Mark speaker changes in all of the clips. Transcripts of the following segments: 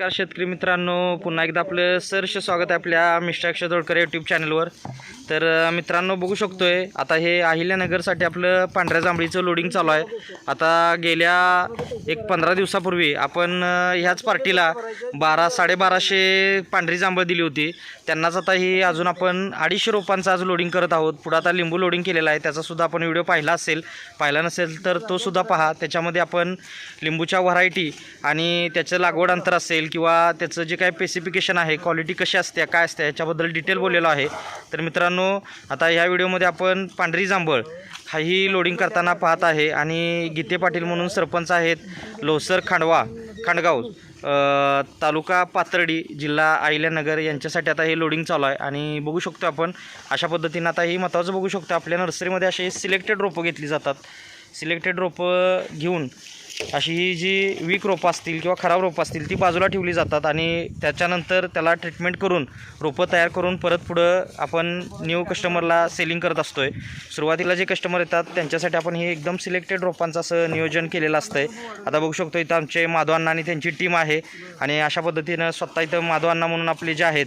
Speaker 1: नमस्कार शेतकरी मित्रांनो पुन्हा एकदा आपलं सरस स्वागत आहे आपल्या मिस्टर अक्षय तोडकर यूट्यूब चॅनलवर तर मित्रांनो बघू शकतोय आता हे अहिल्यानगरसाठी आपलं पांढऱ्या जांभळीचं लोडिंग चालू आहे. आता गेल्या एक पंधरा दिवसापूर्वी आपण ह्याच पार्टीला बारा साडेबाराशे पांढरी जांभळ दिली होती. त्यांनाच आता ही अजून आपण अडीचशे रोपांचं आज लोडिंग करत आहोत. पुढं आता लिंबू लोडिंग केलेला आहे. त्याचासुद्धा आपण व्हिडिओ पाहिला असेल. पाहिला नसेल तर तोसुद्धा पहा. त्याच्यामध्ये आपण लिंबूच्या व्हरायटी आणि त्याचं लागवड अंतर असेल. किंवा त्याचं जे काही स्पेसिफिकेशन आहे क्वालिटी कशी असते काय असते याच्याबद्दल डिटेल बोललेलो आहे. तर मित्रांनो आता ह्या व्हिडिओमध्ये आपण पांढरी जांभळ हा ही लोडिंग करताना पाहत आहे आणि गीते पाटील म्हणून सरपंच आहेत लोसर खांडवा खांडगाव तालुका पाथर्डी जिल्हा आहिल्यानगर यांच्यासाठी आता हे लोडिंग चालू आहे. आणि बघू शकतो आपण अशा पद्धतीनं आता ही महत्त्वाचं बघू शकतो. आपल्या नर्सरीमध्ये असे सिलेक्टेड रोपं घेतली जातात. सिलेक्टेड रोपं घेऊन अशी ही जी वीक रोपं असतील किंवा खराब रोपं असतील ती बाजूला ठेवली जातात आणि त्याच्यानंतर त्याला ट्रीटमेंट करून रोपं तयार करून परत पुढं आपण न्यू कस्टमरला सेलिंग करत असतो आहे सुरुवातीला जे कस्टमर येतात त्यांच्यासाठी आपण हे एकदम सिलेक्टेड रोपांचं असं नियोजन केलेलं असतं आहे आता बघू शकतो इथं आमचे माधव आणि त्यांची टीम आहे आणि अशा पद्धतीनं स्वतः इथं माधव म्हणून आपले जे आहेत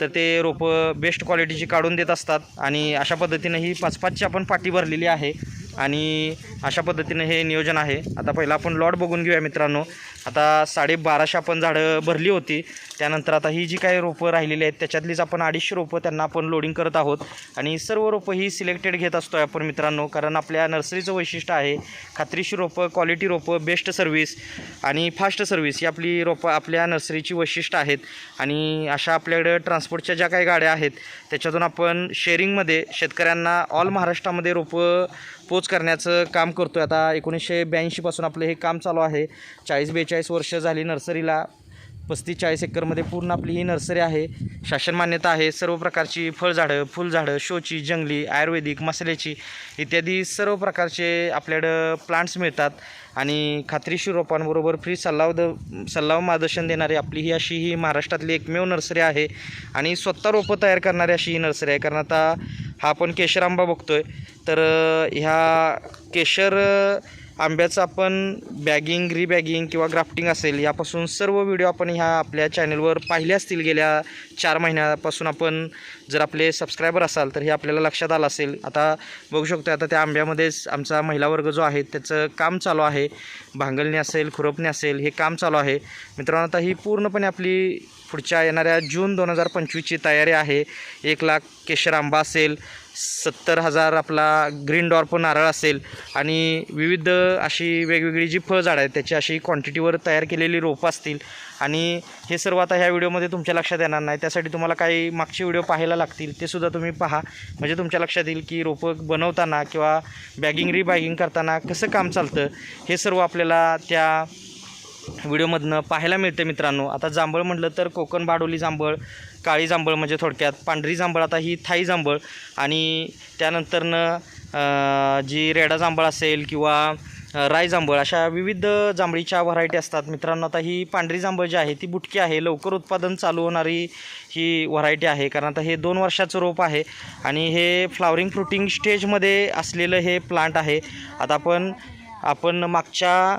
Speaker 1: तर ते रोपं बेस्ट क्वालिटीची काढून देत असतात आणि अशा पद्धतीनं ही पाच पाचची आपण पाटी भरलेली आहे. आणि अशा पद्धतीनं हे नियोजन आहे. आता पहिला आपण लॉट बघून घेऊया मित्रांनो. आता साडेबाराशे आपण झाडं भरली होती. त्यानंतर आता ही जी काही रोपं राहिलेली आहेत त्याच्यातलीच आपण अडीचशे रोपं त्यांना आपण लोडिंग करत आहोत. आणि सर्व रोपं ही सिलेक्टेड घेत असतो आहे आपण मित्रांनो कारण आपल्या नर्सरीचं वैशिष्ट्य आहे खात्रीशी रोपं क्वालिटी रोपं बेस्ट सर्व्हिस आणि फास्ट सर्व्हिस ही आपली रोपं आपल्या नर्सरीची वैशिष्ट्य आहेत. आणि अशा आपल्याकडं ट्रान्सपोर्टच्या ज्या काही गाड्या आहेत त्याच्यातून आपण शेअरिंगमध्ये शेतकऱ्यांना ऑल महाराष्ट्रामध्ये रोपं पोच करण्याचं काम करतो आहे आता एकोणीसशे ब्याऐंशीपासून आपलं हे काम चालू आहे. चाळीस बेचाळीस वर्ष झाली नर्सरीला. पस्तीस चाळीस एकरमध्ये पूर्ण आपली ही नर्सरी आहे. शासन मान्यता आहे. सर्व प्रकारची फळझाडं फुलझाडं शोची जंगली आयुर्वेदिक मसाल्याची इत्यादी सर्व प्रकारचे आपल्याकडं प्लांट्स मिळतात. आणि खात्रीशीर रोपांबरोबर फ्री सल्लाव द सल्लाव मार्गदर्शन देणारी आपली ही अशी ही महाराष्ट्रातली एकमेव नर्सरी आहे. आणि स्वतः रोपं तयार करणारी अशी ही नर्सरी आहे. कारण आता हा आपण केशर आंबा बघतो आहे तर ह्या केशर आंब्याचं आपण बॅगिंग रिबॅगिंग किंवा ग्राफ्टिंग असेल यापासून सर्व व्हिडिओ आपण ह्या आपल्या चॅनलवर पाहिले असतील गेल्या चार महिन्यापासून आपण. जर आपले सबस्क्रायबर असाल तर हे आपल्याला लक्षात आलं असेल. आता बघू शकतो आता त्या आंब्यामध्येच आमचा महिला वर्ग जो आहे त्याचं काम चालू आहे. भांगलणे असेल खुरपणे असेल हे काम चालू आहे. मित्रांनो आता ही पूर्णपणे आपली पुढच्या येणाऱ्या जून दोन हजार पंचवीसची तयारी आहे. एक लाख केशर आंबा असेल सत्तर हजार आपला ग्रीन डॉर्प नारळ असेल. आणि विविध अशी वेगवेगळी जी फळझाडं आहेत त्याची अशी क्वांटिटीवर तयार केलेली रोपं असतील. आणि हे सर्व आता ह्या व्हिडिओमध्ये तुमच्या लक्षात येणार नाही. त्यासाठी तुम्हाला काही मागचे व्हिडिओ पाहायला लागतील ते सुद्धा तुम्ही पहा. म्हणजे तुमच्या लक्षात येईल की रोपं बनवताना किंवा बॅगिंग रिबॅगिंग करताना कसं काम चालतं हे सर्व आपल्याला त्या व्हिडिओमधनं पाहायला मिळते मित्रांनो. आता जांभळ म्हटलं तर कोकण बाडोली जांभळ काळी जांभळ म्हणजे थोडक्यात पांढरी जांभळ आता ही थाई जांभळ आणि त्यानंतरनं जी रेडा जांभळ असेल किंवा राय जांभळ अशा विविध जांभळीच्या व्हरायटी असतात. मित्रांनो आता ही पांढरी जांभळ जी आहे ती बुटकी आहे. लवकर उत्पादन चालू होणारी ही व्हरायटी आहे. कारण आता हे दोन वर्षाचं रोप आहे आणि हे फ्लावरिंग फ्रुटिंग स्टेजमध्ये असलेलं हे प्लांट आहे. आता आपण आपण मागच्या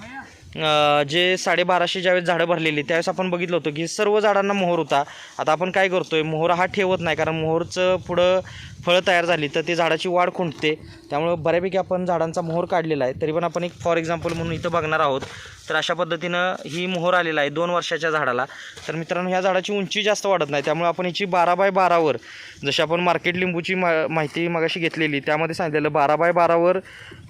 Speaker 1: जे साडेबाराशे ज्यावेळेस झाडं भरलेली त्यावेळेस आपण बघितलं होतं की सर्व झाडांना मोहर होता. आता आपण काय करतो आहे मोहर हा ठेवत नाही कारण मोहरचं पुढं फळं तयार झाली तर ते झाडाची वाढ खुंटते. त्यामुळं बऱ्यापैकी आपण झाडांचा मोहर काढलेला आहे. तरी पण आपण एक फॉर एक्झाम्पल म्हणून इथं बघणार आहोत तर अशा पद्धतीनं ही मोहर आलेला आहे दोन वर्षाच्या झाडाला. तर मित्रांनो ह्या झाडाची उंची जास्त वाढत नाही. त्यामुळे आपण हिची बारा बाय बारावर जशी आपण मार्केट लिंबूची मा माहिती मगाशी घेतलेली त्यामध्ये सांगितलेलं बारा बाय बारावर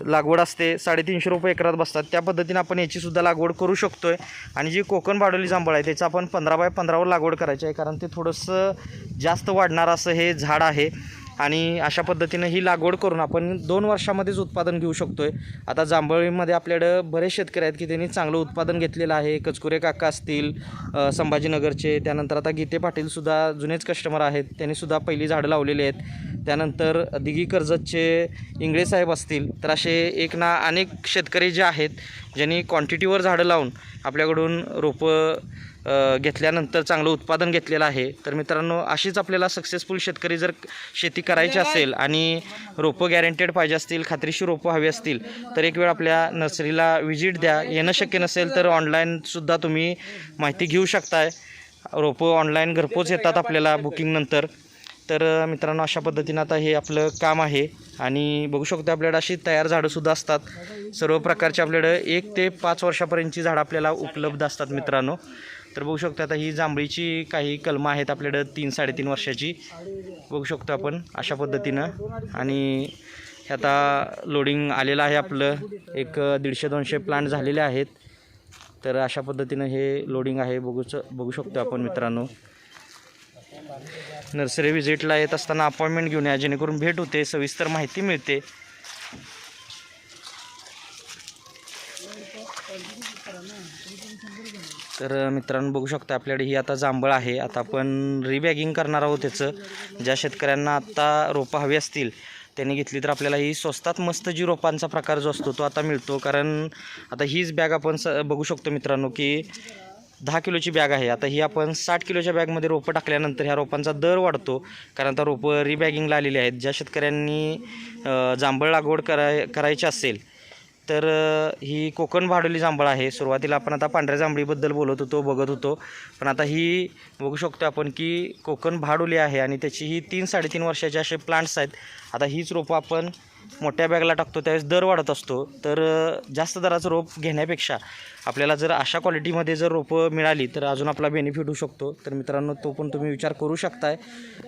Speaker 1: लागवड असते साडेतीनशे रुपये एकरात बसतात. त्या पद्धतीनं आपण याची सुद्धा सुद्धा लागवड करू शकतो आहे आणि जी कोकण बाडोली जांभळ आहे त्याचं आपण पंधरा बाय पंधरावर लागवड करायची आहे कारण ते थोडंसं जास्त वाढणारं असं हे झाड आहे. आणि अशा पद्धतीनं ही लागवड करून आपण दोन वर्षामध्येच उत्पादन घेऊ शकतो आहे आता जांभळीमध्ये आपल्याकडं बरेच शेतकरी आहेत की त्यांनी चांगलं उत्पादन घेतलेलं आहे. कचकुरे काका असतील संभाजीनगरचे त्यानंतर आता गीते पाटीलसुद्धा जुनेच कस्टमर आहेत. त्यांनीसुद्धा पहिली झाडं लावलेली आहेत. त्यानंतर दिघी कर्जतचे इंगळे साहेब असतील तर असे एक ना अनेक शेतकरी जे आहेत ज्यांनी क्वांटिटीवर झाडं लावून आपल्याकडून रोपं घेतल्यानंतर चांगलं उत्पादन घेतलेलं आहे. तर मित्रांनो अशीच आपल्याला सक्सेसफुल शेतकरी जर शेती करायची असेल आणि रोपं गॅरंटेड पाहिजे असतील खात्रीशीर रोपं हवी असतील तर एक वेळ आपल्या नर्सरीला व्हिजिट द्या. येणं शक्य नसेल तर ऑनलाईनसुद्धा तुम्ही माहिती घेऊ शकताय. रोपं ऑनलाईन घरपोच येतात आपल्याला बुकिंगनंतर तर मित्रांनो अशा पद्धतीनं आता हे आपलं काम आहे. आणि बघू शकतो आपल्याकडे अशी तयार झाडंसुद्धा असतात. सर्व प्रकारचे आपल्याकडं एक ते पाच वर्षापर्यंतची झाडं आपल्याला उपलब्ध असतात मित्रांनो. तर बघू शकतो आता ही जांभळीची काही कलमं आहेत आपल्याकडं तीन साडेतीन वर्षाची. बघू शकतो आपण अशा पद्धतीनं. आणि आता लोडिंग आलेलं आहे आपलं. एक दीडशे दोनशे प्लांट झालेले आहेत. तर अशा पद्धतीनं हे लोडिंग आहे. बघूच बघू शकतो आपण मित्रांनो. नर्सरी व्हिजिटला येत असताना अपॉइंटमेंट घेऊन या जेणेकरून भेट होते सविस्तर माहिती मिळते. तर मित्रांनो बघू शकता आपल्याकडे ही आता जांभळ आहे. आता आपण रिबॅगिंग करणार आहोत त्याचं ज्या शेतकऱ्यांना आत्ता रोपं हवी असतील त्यांनी घेतली तर आपल्याला ही स्वस्तात मस्त जी रोपांचा प्रकार जो असतो तो आता मिळतो. कारण आता हीच बॅग आपण स बघू शकतो मित्रांनो की दहा किलोची बॅग आहे. आता ही आपण साठ किलोच्या बॅगमध्ये रोपं टाकल्यानंतर ह्या रोपांचा दर वाढतो. कारण आता रोपं रिबॅगिंगला आलेली आहेत. ज्या शेतकऱ्यांनी जांभळ लागवड कराय करायची असेल तर ही कोकण भाडोली जांभळ आहे. सुरुवातीला आपण आता पांढऱ्या जांभळीबद्दल बोलत होतो बघत होतो. पण आता ही बघू शकतो आपण की कोकण भाडोली आहे आणि त्याची ही तीन साडेतीन वर्षाचे असे प्लांट्स आहेत. आता हीच रोपं आपण मोठ्या बॅगला टाकतो त्यावेळेस दर वाढत असतो. तर जास्त दराचं रोप घेण्यापेक्षा आपल्याला जर अशा क्वालिटीमध्ये जर रोपं मिळाली तर अजून आपला बेनिफिट होऊ शकतो. तर मित्रांनो तो पण तुम्ही विचार करू शकताय.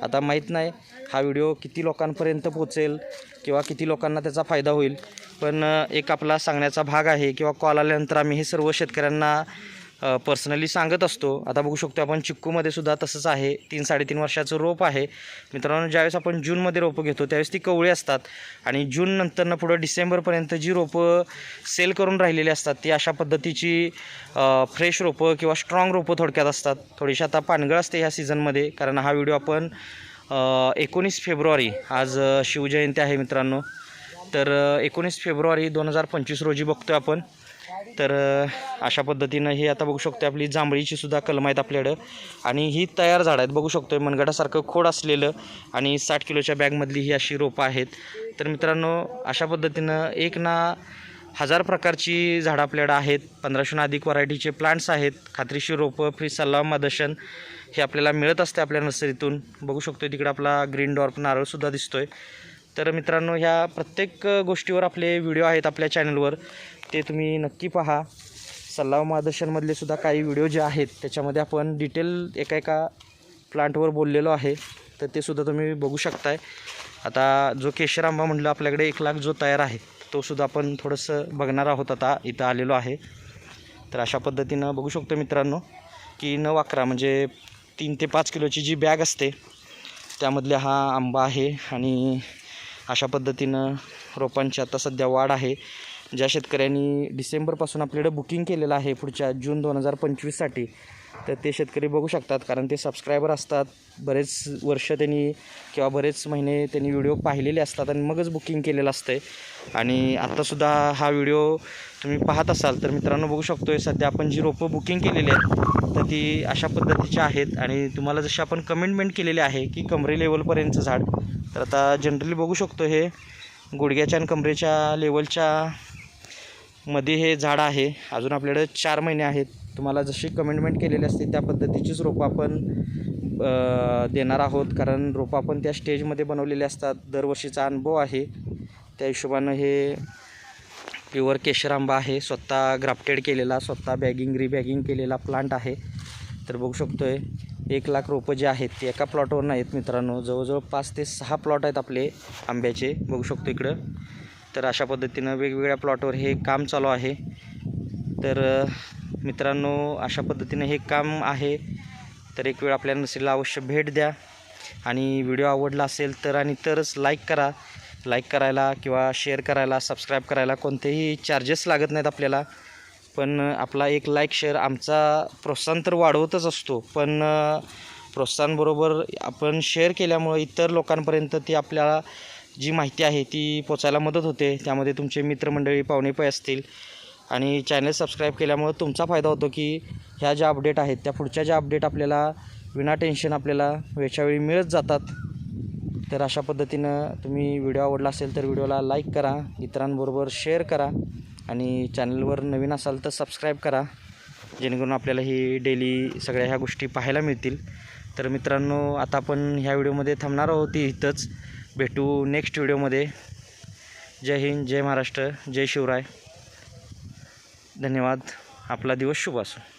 Speaker 1: आता माहीत नाही हा व्हिडिओ किती लोकांपर्यंत पोचेल किंवा किती लोकांना त्याचा फायदा होईल. पण एक आपला सांगण्याचा भाग आहे किंवा कॉल आल्यानंतर आम्ही हे सर्व शेतकऱ्यांना पर्सनली सांगत असतो. आता बघू शकतो आपण चिक्कूमध्ये सुद्धा तसंच आहे. तीन साडेतीन वर्षाचं रोप आहे. मित्रांनो ज्यावेळेस आपण जूनमध्ये रोपं घेतो त्यावेळेस ती कवळी असतात. आणि जून नंतरनं पुढं डिसेंबरपर्यंत जी रोपं सेल करून राहिलेली असतात ती अशा पद्धतीची फ्रेश रोपं किंवा स्ट्रॉंग रोपं थोडक्यात असतात. थोडीशी आता पानगळ असते ह्या सीझनमध्ये कारण हा व्हिडिओ आपण एकोणीस फेब्रुवारी आज शिवजयंती आहे मित्रांनो. तर एकोणीस फेब्रुवारी दोन हजार पंचवीस रोजी बघतो आहे आपण. तर अशा पद्धतीनं हे आता बघू शकतो आपली जांभळीची सुद्धा कलम आहेत आपल्याकडं. आणि ही तयार झाडं आहेत. बघू शकतो मनगटासारखं खोड असलेलं आणि साठ किलोच्या बॅगमधली ही अशी रोपं आहेत. तर मित्रांनो अशा पद्धतीनं एक ना हजार प्रकारची झाडं आपल्याकडं आहेत. पंधराशेहून अधिक व्हरायटीचे प्लांट्स आहेत. खात्रीशी रोपं फ्री सल्ला मदर्शन हे आपल्याला मिळत असते आपल्या नर्सरीतून. बघू शकतो तिकडं आपला ग्रीन डॉर्फ नारळसुद्धा दिसतोय. तर मित्रांनो ह्या प्रत्येक गोष्टीवर आपले व्हिडिओ आहेत आपल्या चॅनलवर ते तुम्ही नक्की पहा. सल्ला मार्गदर्शनमधले सुद्धा काही व्हिडिओ जे आहेत त्याच्यामध्ये आपण डिटेल एका एका प्लांटवर बोललेलो आहे. तर ते सुद्धा तुम्ही बघू शकताय. आता जो केशर आंबा म्हटलं आपल्याकडे एक लाख जो तयार आहे तो सुद्धा आपण थोडंसं बघणार आहोत आता. इथं आलेलो आहे. तर अशा पद्धतीनं बघू शकतो मित्रांनो की नऊ अकरा म्हणजे तीन ते पाच किलोची जी बॅग असते त्यामधले हा आंबा आहे आणि अशा पद्धतीनं रोपांची आता सध्या वाढ आहे. ज्या शेतकऱ्यांनी डिसेंबरपासून आपल्याकडे बुकिंग केलेलं आहे पुढच्या जून दोन हजार पंचवीससाठी तर ते शेतकरी बघू शकतात कारण ते सबस्क्रायबर असतात. बरेच वर्ष त्यांनी किंवा बरेच महिने त्यांनी व्हिडिओ पाहिलेले असतात आणि मगच बुकिंग केलेलं असतं आणि आत्तासुद्धा हा व्हिडिओ तुम्ही पाहत असाल तर मित्रांनो बघू शकतो आहे सध्या आपण जी रोपं बुकिंग केलेली आहेत तर ती अशा पद्धतीची आहेत. आणि तुम्हाला जशी आपण कमेंटमेंट केलेली आहे की कमरे लेवलपर्यंतचं झाड तर आता जनरली बघू शकतो हे गुडघ्याच्या आणि कमरेच्या लेवलच्या मध्ये हे झाड आहे. अजून आपल्याकडे चार महिने आहेत. तुम्हाला जशी कमेंटमेंट केलेली असते त्या पद्धतीचीच रोपं आपण देणार आहोत. कारण रोपं आपण त्या स्टेजमध्ये बनवलेले असतात. दरवर्षीचा अनुभव आहे. त्या हिशोबानं हे प्युअर केशर आंबा आहे. स्वतः ग्राफ्टेड केलेला स्वतः बॅगिंग रिबॅगिंग केलेला प्लांट आहे. तर बघू शकतो आहे एक लाख रोपं जे आहेत ते एका प्लॉटवर नाहीत मित्रांनो. जवळजवळ पाच ते सहा प्लॉट आहेत आपले आंब्याचे. बघू शकतो इकडं. तर अशा पद्धतीनं वेगवेगळ्या प्लॉटवर हे काम चालू आहे. तर मित्रांनो अशा पद्धतीने हे काम आहे. तर एक वेळ आपल्या नर्सरीला अवश्य भेट द्या. आणि व्हिडिओ आवडला असेल तर आणि तरच लाईक करा. लाईक करायला किंवा शेअर करायला सबस्क्राईब करायला कोणतेही चार्जेस लागत नाहीत आपल्याला. पण आपला एक लाईक शेअर आमचा प्रोत्साहन तर वाढवतच असतो. पण प्रोत्साहनबरोबर आपण शेअर केल्यामुळं इतर लोकांपर्यंत ती आपल्याला जी माहिती आहे ती पोचायला मदत होते. त्यामध्ये तुमचे मित्रमंडळी पाहुणे पै असतील. आणि चॅनल सबस्क्राईब केल्यामुळं तुमचा फायदा होतो की ह्या ज्या अपडेट आहेत त्या पुढच्या ज्या अपडेट आपल्याला विना टेन्शन आपल्याला वेळच्यावेळी मिळत जातात तर अशा पद्धतीनं तुम्ही व्हिडिओ आवडला असेल तर व्हिडिओला लाईक करा इतरांबरोबर शेअर करा आणि चॅनलवर नवीन असाल तर सबस्क्राईब करा जेणेकरून आपल्याला ही डेली सगळ्या ह्या गोष्टी पाहायला मिळतील. तर मित्रांनो आता आपण ह्या व्हिडिओमध्ये थांबणार आहोत इथंच भेटू नेक्स्ट व्हिडिओमध्ये जय हिंद जय महाराष्ट्र जय शिवराय. धन्यवाद. आपला दिवस शुभ असो.